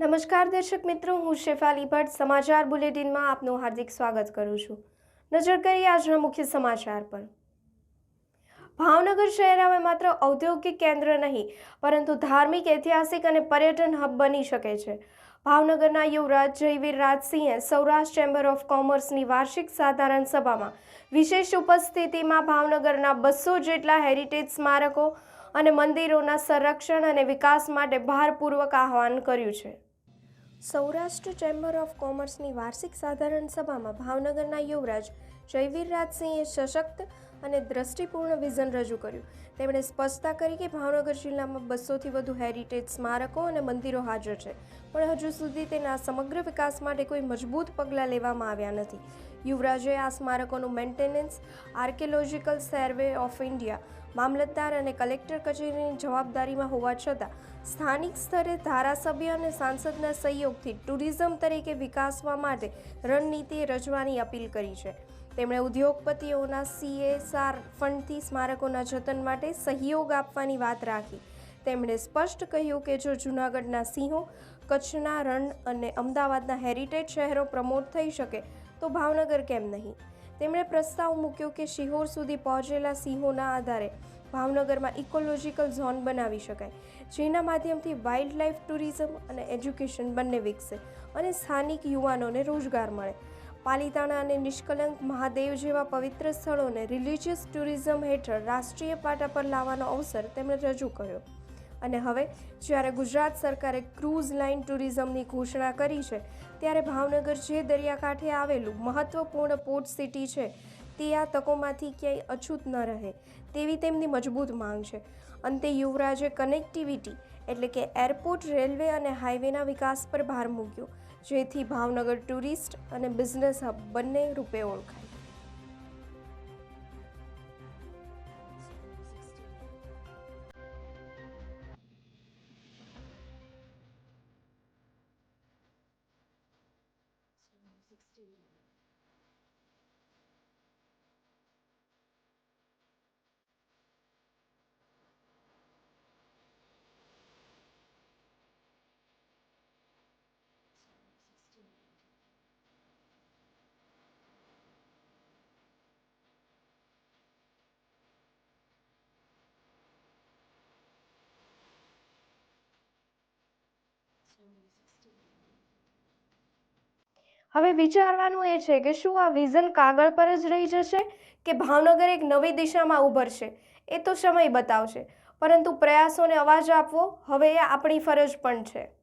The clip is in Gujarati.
નમસ્કાર દર્શક મિત્રો, હું શેફાલી ભટ્ટ સમાચાર બુલેટિનમાં આપનું હાર્દિક સ્વાગત કરું છું. નજર કરીએ આજના મુખ્ય સમાચાર પર. ભાવનગર શહેર હવે માત્ર ઔદ્યોગિક કેન્દ્ર નહીં, પરંતુ ધાર્મિક, ઐતિહાસિક અને પર્યટન હબ બની શકે છે. ભાવનગરના યુવરાજ જયવીર રાજસિંહે સૌરાષ્ટ્ર ચેમ્બર ઓફ કોમર્સની વાર્ષિક સાધારણ સભામાં વિશેષ ઉપસ્થિતિમાં ભાવનગરના બસો જેટલા હેરિટેજ સ્મારકો અને મંદિરોના સંરક્ષણ અને વિકાસ માટે ભારપૂર્વક આહ્વાન કર્યું છે. સૌરાષ્ટ્ર ચેમ્બર ઓફ કોમર્સની વાર્ષિક સાધારણ સભામાં ભાવનગરના યુવરાજ જયવીરરાજસિંહે સશક્ત અને દ્રષ્ટિપૂર્ણ વિઝન રજૂ કર્યું. તેમણે સ્પષ્ટતા કરી કે ભાવનગર જિલ્લામાં બસોથી વધુ હેરિટેજ સ્મારકો અને મંદિરો હાજર છે. પણ હજુ સુધી તેના સમગ્ર વિકાસ માટે કોઈ મજબૂત પગલાં લેવામાં આવ્યા નથી. યુવરાજે આ સ્મારકોનું maintenance archaeological survey of India મામલતદાર અને કલેક્ટર કચેરીની જવાબદારીમાં હોવા છતાં સ્થાનિક સ્તરે ધારાસભ્ય અને સાંસદના સહયોગથી ટુરિઝમ તરીકે વિકાસવા માટે રણનીતિ રચવાની અપીલ કરી છે. તેમણે ઉદ્યોગપતિઓના સીએસઆર ફંડથી સ્મારકોના જતન માટે સહયોગ આપવાની વાત રાખી. તેમણે સ્પષ્ટ કહ્યું કે જો જૂનાગઢના સિંહો, કચ્છના રણ અને અમદાવાદના હેરિટેજ શહેરો પ્રમોટ થઈ શકે તો ભાવનગર કેમ નહીં? તેમણે પ્રસ્તાવ મૂક્યો કે શિહોર સુધી પહોંચેલા સિંહોના આધારે ભાવનગરમાં ઇકોલોજીકલ ઝોન બનાવી શકાય, જેના માધ્યમથી વાઇલ્ડ લાઇફ ટુરિઝમ અને એજ્યુકેશન બંને વિકસે અને સ્થાનિક યુવાનોને રોજગાર મળે. પાલિતાણા અને નિષ્કલંક મહાદેવ જેવા પવિત્ર સ્થળોને રિલિજિયસ ટુરિઝમ હેઠળ રાષ્ટ્રીય પાટા પર લાવવાનો અવસર તેમણે રજૂ કર્યો. અને હવે જ્યારે ગુજરાત સરકારે ક્રૂઝ લાઇન ટુરિઝમની ઘોષણા કરી છે, ત્યારે ભાવનગર જે દરિયાકાંઠે આવેલું મહત્વપૂર્ણ પોર્ટ સિટી છે, તે આ તકોમાંથી ક્યાંય અછૂત ન રહે તેવી તેમની મજબૂત માંગ છે. અંતે યુવરાજે કનેક્ટિવિટી એટલે કે એરપોર્ટ, રેલવે અને હાઈવેના વિકાસ પર ભાર મૂક્યો, જેથી ભાવનગર ટુરિસ્ટ અને બિઝનેસ હબ બંને રૂપે ઓળખાય. do. Sorry, 16. 16. હવે વિચારવાનું એ છે કે શું આ વિઝન કાગળ પર જ રહી જશે કે ભાવનગર એક નવી દિશામાં ઉભરશે? એ તો સમય બતાવશે. પરંતુ પ્રયાસોને અવાજ આપવો હવે એ આપણી ફરજ પણ છે.